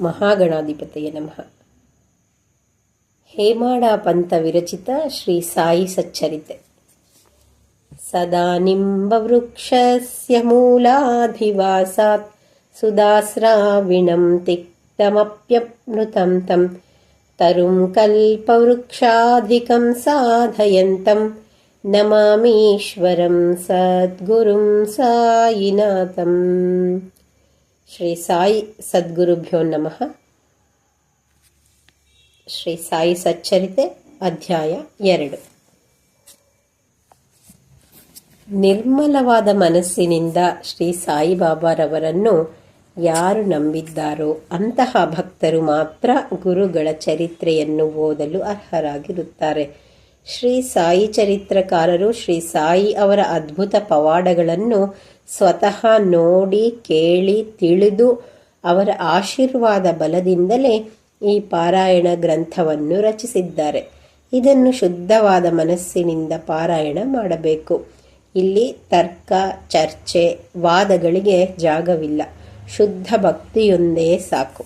మహాగణాధిపతయ నమ. హేమాడా పంత విరచిత శ్రీ సాయి సచ్చరిత. సదానింబవృక్షస్య మూలాధివాసాత్ సుదాస్రావిణం తిక్తమప్యప్నుతం తం. తరుం కల్పవృక్షాధికం సాధయంతం. నమామీశ్వరం సద్గురుం సాయినాథం. ಶ್ರೀ ಸಾಯಿ ಸದ್ಗುರುಭ್ಯೋ ನಮಃ. ಶ್ರೀ ಸಾಯಿ ಸಚ್ಚರಿತೆ ಅಧ್ಯಾಯ ಎರಡು. ನಿರ್ಮಲವಾದ ಮನಸ್ಸಿನಿಂದ ಶ್ರೀ ಸಾಯಿಬಾಬಾರವರನ್ನು ಯಾರು ನಂಬಿದ್ದಾರೋ ಅಂತಹ ಭಕ್ತರು ಮಾತ್ರ ಗುರುಗಳ ಚರಿತ್ರೆಯನ್ನು ಓದಲು ಅರ್ಹರಾಗಿರುತ್ತಾರೆ. ಶ್ರೀ ಸಾಯಿ ಚರಿತ್ರಕಾರರು ಶ್ರೀ ಸಾಯಿ ಅವರ ಅದ್ಭುತ ಪವಾಡಗಳನ್ನು ಸ್ವತಃ ನೋಡಿ, ಕೇಳಿ, ತಿಳಿದು ಅವರ ಆಶೀರ್ವಾದ ಬಲದಿಂದಲೇ ಈ ಪಾರಾಯಣ ಗ್ರಂಥವನ್ನು ರಚಿಸಿದ್ದಾರೆ. ಇದನ್ನು ಶುದ್ಧವಾದ ಮನಸ್ಸಿನಿಂದ ಪಾರಾಯಣ ಮಾಡಬೇಕು. ಇಲ್ಲಿ ತರ್ಕ, ಚರ್ಚೆ, ವಾದಗಳಿಗೆ ಜಾಗವಿಲ್ಲ. ಶುದ್ಧ ಭಕ್ತಿಯೊಂದೇ ಸಾಕು.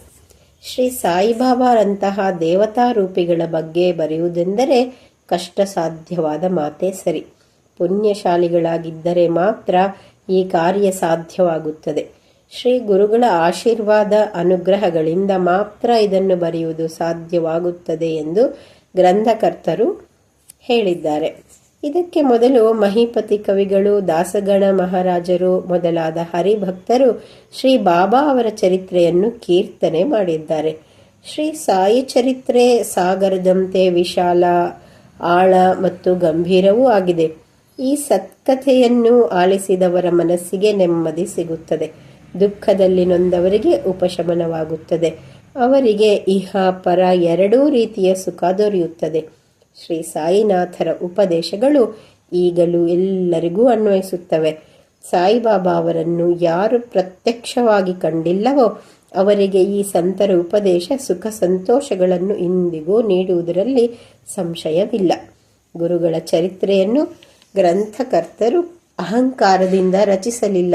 ಶ್ರೀ ಸಾಯಿಬಾಬಾರಂತಹ ದೇವತಾರೂಪಿಗಳ ಬಗ್ಗೆ ಬರೆಯುವುದೆಂದರೆ ಕಷ್ಟ ಸಾಧ್ಯವಾದ ಮಾತೇ ಸರಿ. ಪುಣ್ಯಶಾಲಿಗಳಾಗಿದ್ದರೆ ಮಾತ್ರ ಈ ಕಾರ್ಯ ಸಾಧ್ಯವಾಗುತ್ತದೆ. ಶ್ರೀ ಗುರುಗಳ ಆಶೀರ್ವಾದ ಅನುಗ್ರಹಗಳಿಂದ ಮಾತ್ರ ಇದನ್ನು ಬರೆಯುವುದು ಸಾಧ್ಯವಾಗುತ್ತದೆ ಎಂದು ಗ್ರಂಥಕರ್ತರು ಹೇಳಿದ್ದಾರೆ. ಇದಕ್ಕೆ ಮೊದಲು ಮಹಿಪತಿ ಕವಿಗಳು, ದಾಸಗಣ ಮಹಾರಾಜರು ಮೊದಲಾದ ಹರಿಭಕ್ತರು ಶ್ರೀ ಬಾಬಾ ಅವರ ಚರಿತ್ರೆಯನ್ನು ಕೀರ್ತನೆ ಮಾಡಿದ್ದಾರೆ. ಶ್ರೀ ಸಾಯಿ ಚರಿತ್ರೆ ಸಾಗರದಂತೆ ವಿಶಾಲ ಆಳ ಮತ್ತು ಗಂಭೀರವೂ ಆಗಿದೆ. ಈ ಸತ್ಕಥೆಯನ್ನು ಆಲಿಸಿದವರ ಮನಸ್ಸಿಗೆ ನೆಮ್ಮದಿ ಸಿಗುತ್ತದೆ. ದುಃಖದಲ್ಲಿ ನೊಂದವರಿಗೆ ಉಪಶಮನವಾಗುತ್ತದೆ. ಅವರಿಗೆ ಇಹ, ಪರ ಎರಡೂ ರೀತಿಯ ಸುಖ ದೊರೆಯುತ್ತದೆ. ಶ್ರೀ ಸಾಯಿನಾಥರ ಉಪದೇಶಗಳು ಈಗಲೂ ಎಲ್ಲರಿಗೂ ಅನ್ವಯಿಸುತ್ತವೆ. ಸಾಯಿಬಾಬಾ ಅವರನ್ನು ಯಾರು ಪ್ರತ್ಯಕ್ಷವಾಗಿ ಕಂಡಿಲ್ಲವೋ ಅವರಿಗೆ ಈ ಸಂತರ ಉಪದೇಶ ಸುಖ ಸಂತೋಷಗಳನ್ನು ಇಂದಿಗೂ ನೀಡುವುದರಲ್ಲಿ ಸಂಶಯವಿಲ್ಲ. ಗುರುಗಳ ಚರಿತ್ರೆಯನ್ನು ಗ್ರಂಥಕರ್ತರು ಅಹಂಕಾರದಿಂದ ರಚಿಸಲಿಲ್ಲ.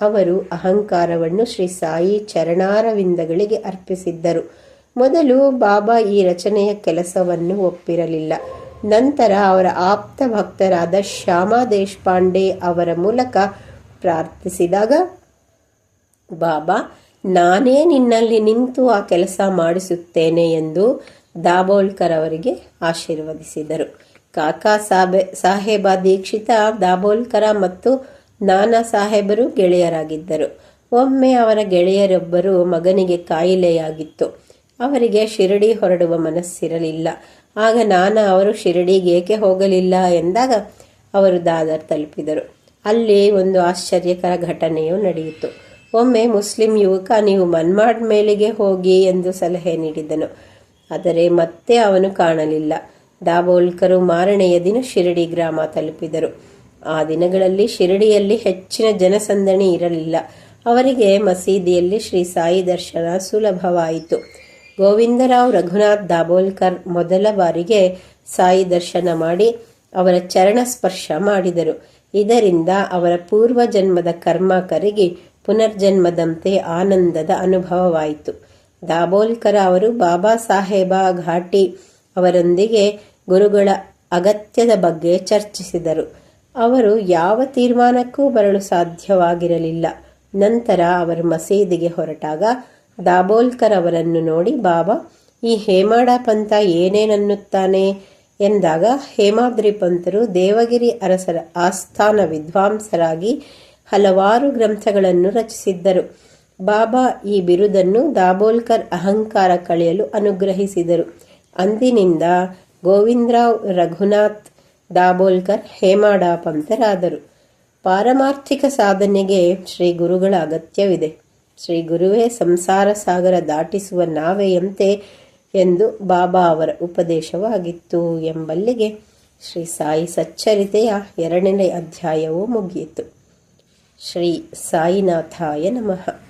ಅವರು ಅಹಂಕಾರವನ್ನು ಶ್ರೀ ಸಾಯಿ ಚರಣಾರವಿಂದಗಳಿಗೆ ಅರ್ಪಿಸಿದ್ದರು. ಮೊದಲು ಬಾಬಾ ಈ ರಚನೆಯ ಕೆಲಸವನ್ನು ಒಪ್ಪಿರಲಿಲ್ಲ. ನಂತರ ಅವರ ಆಪ್ತ ಭಕ್ತರಾದ ಶ್ಯಾಮಾ ದೇಶಪಾಂಡೆ ಅವರ ಮೂಲಕ ಪ್ರಾರ್ಥಿಸಿದಾಗ ಬಾಬಾ ನಾನೇ ನಿನ್ನಲ್ಲಿ ನಿಂತು ಆ ಕೆಲಸ ಮಾಡಿಸುತ್ತೇನೆ ಎಂದು ದಾಬೋಲ್ಕರ್ ಅವರಿಗೆ ಆಶೀರ್ವದಿಸಿದರು. ಕಾಕಾ ಸಾಬೆ, ಸಾಹೇಬ ದೀಕ್ಷಿತ ದಾಬೋಲ್ಕರ ಮತ್ತು ನಾನಾ ಸಾಹೇಬರು ಗೆಳೆಯರಾಗಿದ್ದರು. ಒಮ್ಮೆ ಅವರ ಗೆಳೆಯರೊಬ್ಬರು ಮಗನಿಗೆ ಕಾಯಿಲೆಯಾಗಿತ್ತು. ಅವರಿಗೆ ಶಿರಡಿ ಹೊರಡುವ ಮನಸ್ಸಿರಲಿಲ್ಲ. ಆಗ ನಾನಾ ಅವರು ಶಿರಡಿಗೆ ಏಕೆ ಹೋಗಲಿಲ್ಲ ಎಂದಾಗ ಅವರು ದಾದರ್ ತಲುಪಿದರು. ಅಲ್ಲಿ ಒಂದು ಆಶ್ಚರ್ಯಕರ ಘಟನೆಯು ನಡೆಯಿತು. ಒಮ್ಮೆ ಮುಸ್ಲಿಂ ಯುವಕ, ನೀವು ಮನ್ಮಾಡ್ ಮೇಲಿಗೆ ಹೋಗಿ ಎಂದು ಸಲಹೆ ನೀಡಿದನು ಆದರೆ ಮತ್ತೆ ಅವನು ಕಾಣಲಿಲ್ಲ. ದಾಬೋಲ್ಕರು ಮಾರನೆಯ ದಿನ ಶಿರಡಿ ಗ್ರಾಮ ತಲುಪಿದರು. ಆ ದಿನಗಳಲ್ಲಿ ಶಿರಡಿಯಲ್ಲಿ ಹೆಚ್ಚಿನ ಜನಸಂದಣಿ ಇರಲಿಲ್ಲ. ಅವರಿಗೆ ಮಸೀದಿಯಲ್ಲಿ ಶ್ರೀ ಸಾಯಿ ದರ್ಶನ ಸುಲಭವಾಯಿತು. ಗೋವಿಂದರಾವ್ ರಘುನಾಥ್ ದಾಬೋಲ್ಕರ್ ಮೊದಲ ಬಾರಿಗೆ ಸಾಯಿ ದರ್ಶನ ಮಾಡಿ ಅವರ ಚರಣ ಸ್ಪರ್ಶ ಮಾಡಿದರು. ಇದರಿಂದ ಅವರ ಪೂರ್ವ ಜನ್ಮದ ಕರ್ಮ ಕರಗಿ ಪುನರ್ಜನ್ಮದಂತೆ ಆನಂದದ ಅನುಭವವಾಯಿತು. ದಾಬೋಲ್ಕರ ಅವರು ಬಾಬಾ ಸಾಹೇಬ ಘಾಟಿ ಅವರೊಂದಿಗೆ ಗುರುಗಳ ಅಗತ್ಯದ ಬಗ್ಗೆ ಚರ್ಚಿಸಿದರು. ಅವರು ಯಾವ ತೀರ್ಮಾನಕ್ಕೂ ಬರಲು ಸಾಧ್ಯವಾಗಿರಲಿಲ್ಲ. ನಂತರ ಅವರು ಮಸೀದಿಗೆ ಹೊರಟಾಗ ದಾಬೋಲ್ಕರ್ ಅವರನ್ನು ನೋಡಿ, ಬಾಬಾ, ಈ ಹೇಮಾಡ ಪಂಥ ಏನೇನನ್ನುತ್ತಾನೆ? ಎಂದಾಗ ಹೇಮಾದ್ರಿ ಪಂತರು ದೇವಗಿರಿ ಅರಸರ ಆಸ್ಥಾನ ವಿದ್ವಾಂಸರಾಗಿ ಹಲವಾರು ಗ್ರಂಥಗಳನ್ನು ರಚಿಸಿದ್ದರು. ಬಾಬಾ ಈ ಬಿರುದನ್ನು ದಾಬೋಲ್ಕರ್ ಅಹಂಕಾರ ಕಳೆಯಲು ಅನುಗ್ರಹಿಸಿದರು. ಅಂದಿನಿಂದ ಗೋವಿಂದರಾವ್ ರಘುನಾಥ್ ದಾಬೋಲ್ಕರ್ ಹೇಮಾಡಾಪಂತರಾದರು ಪಾರಮಾರ್ಥಿಕ ಸಾಧನೆಗೆ ಶ್ರೀ ಗುರುಗಳ ಅಗತ್ಯವಿದೆ. ಶ್ರೀ ಗುರುವೇ ಸಂಸಾರ ಸಾಗರ ದಾಟಿಸುವ ನಾವೆಯಂತೆ ಎಂದು ಬಾಬಾ ಅವರ ಉಪದೇಶವಾಗಿತ್ತು ಎಂಬಲ್ಲಿಗೆ ಶ್ರೀ ಸಾಯಿ ಸಚ್ಚರಿತೆಯ ಎರಡನೇ ಅಧ್ಯಾಯವು ಮುಗಿಯಿತು. ಶ್ರೀ ಸಾಯಿನಾಥಾಯ ನಮಃ.